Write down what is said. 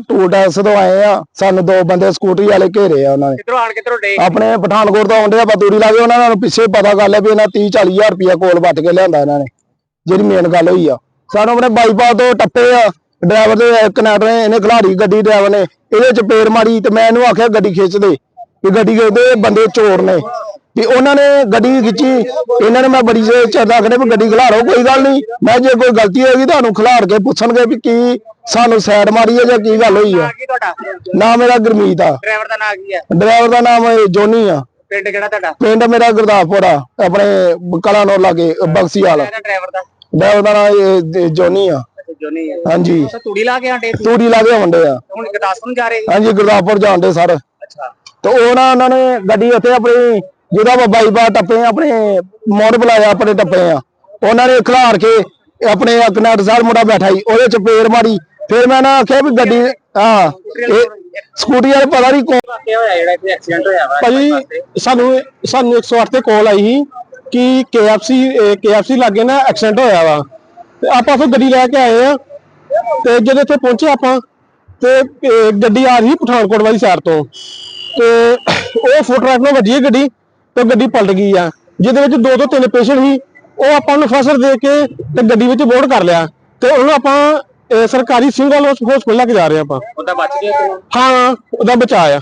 Toll tax ਤੋਂ ਆਏ ਆ ਸਾਨੂੰ ਦੋ ਬੰਦੇ ਸਕੂਟਰੀ ਵਾਲੇ ਘੇਰੇ ਆ ਉਹਨਾਂ ਨੇ। ਕਿੱਧਰੋਂ ਆਣ ਕਿੱਧਰੋਂ ਡੇ ਆਪਣੇ ਪਠਾਨਕੋਟ ਤੋਂ ਆਉਂਦੇ ਆ ਬਤੂਰੀ ਲਾ ਕੇ ਉਹਨਾਂ ਨੂੰ ਪਿੱਛੇ ਪਤਾ ਕਰ ਲਿਆ ਵੀ ਇਹਨਾਂ 30 40 ਹਜ਼ਾਰ ਰੁਪਇਆ ਕੋਲ ਵੱਟ ਕੇ ਲਿਆਂਦਾ ਇਹਨਾਂ ਨੇ ਜਿਹੜੀ ਮੇਨ ਗੱਲ ਹੋਈ ਆ। ਸਾਨੂੰ ਆਪਣੇ ਬਾਈਪਾਸ ਤੋਂ ਟੱਪੇ ਆ ਡਰਾਈਵਰ ਦੇ ਕਨੈਕਟਰ ਨੇ ਇਹਨੇ ਖਿਲਾੜੀ ਗੱਡੀ ਡਰਾਈਵਰ ਨੇ ਇਹਦੇ ਚ ਪੇੜ ਮਾਰੀ ਤੇ ਮੈਂ ਇਹਨੂੰ ਆਖਿਆ ਗੱਡੀ ਖਿੱਚ ਦੇ ਵੀ ਗੱਡੀ ਖਿੱਚਦੇ ਬੰਦੇ ਚੋਰ ਨੇ। ਵੀ ਉਹਨਾਂ ਨੇ ਗੱਡੀ ਖਿੱਚੀ ਇਹਨਾਂ ਨੇ ਮੈਂ ਬੜੀ ਜੇ ਚਰਦਾ ਕਹਿੰਦੇ ਵੀ ਗੱਡੀ ਖਿਲਾਰੋ ਕੋਈ ਗੱਲ ਨਹੀਂ। ਮੈਂ ਜੇ ਕੋਈ ਗਲਤੀ ਹੋਏਗੀ ਤੁਹਾਨੂੰ ਖਿਲਾਰ ਕੇ ਪੁੱਛਣਗੇ ਵੀ ਕੀ ਸਾਨੂੰ ਸਾਈਡ ਮਾਰੀ ਹੈ ਜਾਂ ਕੀ ਗੱਲ ਹੋਈ ਆ ਨਾਂ ਕੀ ਤੁਹਾਡਾ? ਨਾਮ ਮੇਰਾ ਗੁਰਮੀਤ ਆ। ਡਰਾਈਵਰ ਦਾ ਨਾਂ ਕੀ ਹੈ? ਡਰਾਈਵਰ ਦਾ ਨਾਮ ਇਹ ਜੋਨੀ ਆ। ਪਿੰਡ ਕਿਹੜਾ ਤੁਹਾਡਾ? ਪਿੰਡ ਮੇਰਾ ਗੁਰਦਾਸਪੁਰ ਆ ਆਪਣੇ ਕਲਾਨੌਰ ਲਾਗੇ ਬਕਸੀ ਵਾਲਾ। ਡਰਾਈਵਰ ਦਾ? ਡਰਾਈਵਰ ਦਾ ਨਾਮ ਜੋਨੀ ਆ। ਜੋਨੀ ਹੈ ਹਾਂਜੀ। ਤੂੜੀ ਲਾ ਕੇ ਆਂਡੇ ਤੂੜੀ ਲਾਗੇ ਹੁੰਦੇ ਆ। ਹੁਣ ਗੁਰਦਾਸਪੁਰ ਜਾ ਰਹੇ ਹਾਂਜੀ ਗੁਰਦਾਸਪੁਰ ਜਾਂਦੇ ਸਰ। ਅੱਛਾ। ਤੇ ਉਹ ਨਾ ਉਹਨਾਂ ਨੇ ਗੱਡੀ ਉੱਥੇ ਆਪਣੀ ਜਿਹਦਾ ਵਾ ਬਾਈਪਾਸ ਟੱਪੇ ਆਪਣੇ ਮੋੜ ਬੁਲਾਇਆ ਆਪਣੇ ਟੱਪੇ ਆ। ਉਹਨਾਂ ਨੇ ਖਿਲਾਰ ਕੇ ਆਪਣੇ ਕਨੈਕਟ ਸਾਹਿਬ ਮੁੰਡਾ ਬੈਠਾ ਸੀ ਉਹਦੇ ਚ ਪੇੜ ਮਾਰੀ। ਫਿਰ ਮੈਂ ਨਾ ਆਖਿਆ ਵੀ ਗੱਡੀ ਹਾਂ ਇਹ ਸਕੂਟੀ ਵਾਲੇ ਪਤਾ ਨਹੀਂ ਕੌਣ ਵਾਕਿਆ ਹੋਇਆ ਜਿਹੜਾ ਇੱਥੇ ਐਕਸੀਡੈਂਟ ਹੋਇਆ ਵਾ ਭਾਜੀ ਸਾਨੂੰ ਸਾਨੂੰ 108 ਤੇ ਕਾਲ ਆਈ ਸੀ ਕਿ KFC KFC ਲਾਗੇ ਨਾ ਐਕਸੀਡੈਂਟ ਹੋਇਆ ਵਾ। ਤੇ ਆਪਾਂ ਉੱਥੋਂ ਗੱਡੀ ਲੈ ਕੇ ਆਏ ਆ ਤੇ ਜਦੋਂ ਇੱਥੇ ਪਹੁੰਚੇ ਆਪਾਂ ਤੇ ਗੱਡੀ ਆ ਰਹੀ ਪਠਾਨਕੋਟ ਵਾਲੀ ਸਾਈਡ ਤੋਂ। ਤੇ ਉਹ ਫੁੱਟ ਟਰੱਕ ਨਾਲ ਵੱਜੀ ਹੈ ਗੱਡੀ। ਤੇ ਗੱਡੀ ਪਲਟ ਗਈ ਆ। ਜਿਹਦੇ ਵਿੱਚ ਦੋ ਤੋਂ ਤਿੰਨ ਪੇਸ਼ੈਂਟ ਸੀ ਉਹ ਆਪਾਂ ਨੂੰ ਫਸਰ ਦੇ ਕੇ ਤੇ ਗੱਡੀ ਵਿੱਚ ਬੋਰਡ ਕਰ ਲਿਆ। ਤੇ ਉਹਨੂੰ ਆਪਾਂ ਸਰਕਾਰੀ ਸਿੰਗਲ ਹਸਪੀਟਲ ਲੈ ਕੇ ਜਾ ਰਹੇ ਆਪਾਂ। ਉਹਦਾ ਬਚ ਗਿਆ ਹਾਂ ਉਹਦਾ ਬਚਾਅ ਆ।